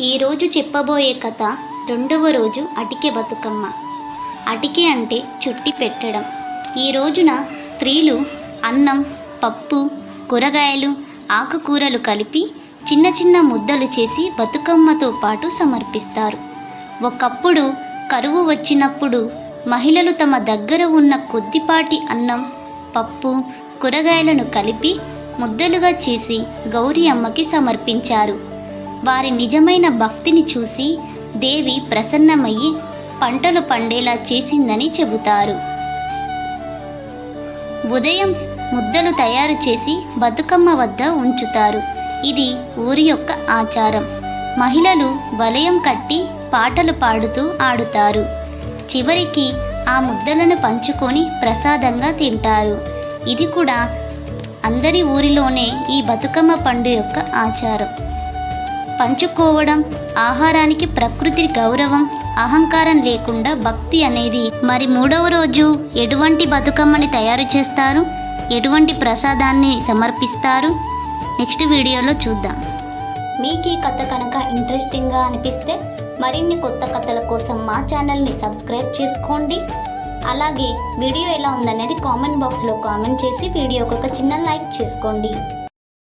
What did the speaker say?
ఈరోజు చెప్పబోయే కథ రెండవ రోజు అటికె బతుకమ్మ. అటికే అంటే చుట్టి పెట్టడం. ఈ రోజున స్త్రీలు అన్నం పప్పు కూరగాయలు ఆకుకూరలు కలిపి చిన్న చిన్న ముద్దలు చేసి బతుకమ్మతో పాటు సమర్పిస్తారు. ఒకప్పుడు కరువు వచ్చినప్పుడు మహిళలు తమ దగ్గర ఉన్న కొద్దిపాటి అన్నం పప్పు కూరగాయలను కలిపి ముద్దలుగా చేసి గౌరీ అమ్మకి సమర్పించారు. వారి నిజమైన భక్తిని చూసి దేవి ప్రసన్నమయ్యి పంటలు పండేలా చేసిందని చెబుతారు. ఉదయం ముద్దలు తయారు చేసి బతుకమ్మ వద్ద ఉంచుతారు. ఇది ఊరి యొక్క ఆచారం. మహిళలు వలయం కట్టి పాటలు పాడుతూ ఆడుతారు. చివరికి ఆ ముద్దలను పంచుకొని ప్రసాదంగా తింటారు. ఇది కూడా అందరి ఊరిలోనే ఈ బతుకమ్మ పండు యొక్క ఆచారం. పంచుకోవడం ఆహారానికి ప్రకృతి గౌరవం అహంకారం లేకుండా భక్తి అనేది. మరి మూడవ రోజు ఎటువంటి బతుకమ్మని తయారు చేస్తారు? ఎటువంటి ప్రసాదాన్ని సమర్పిస్తారు? నెక్స్ట్ వీడియోలో చూద్దాం. మీకు ఈ కథ కనుక ఇంట్రెస్టింగ్గా అనిపిస్తే మరిన్ని కొత్త కథల కోసం మా ఛానల్ని సబ్స్క్రైబ్ చేసుకోండి. అలాగే వీడియో ఎలా ఉందనేది కామెంట్ బాక్స్లో కామెంట్ చేసి వీడియోకి ఒక చిన్న లైక్ చేసుకోండి.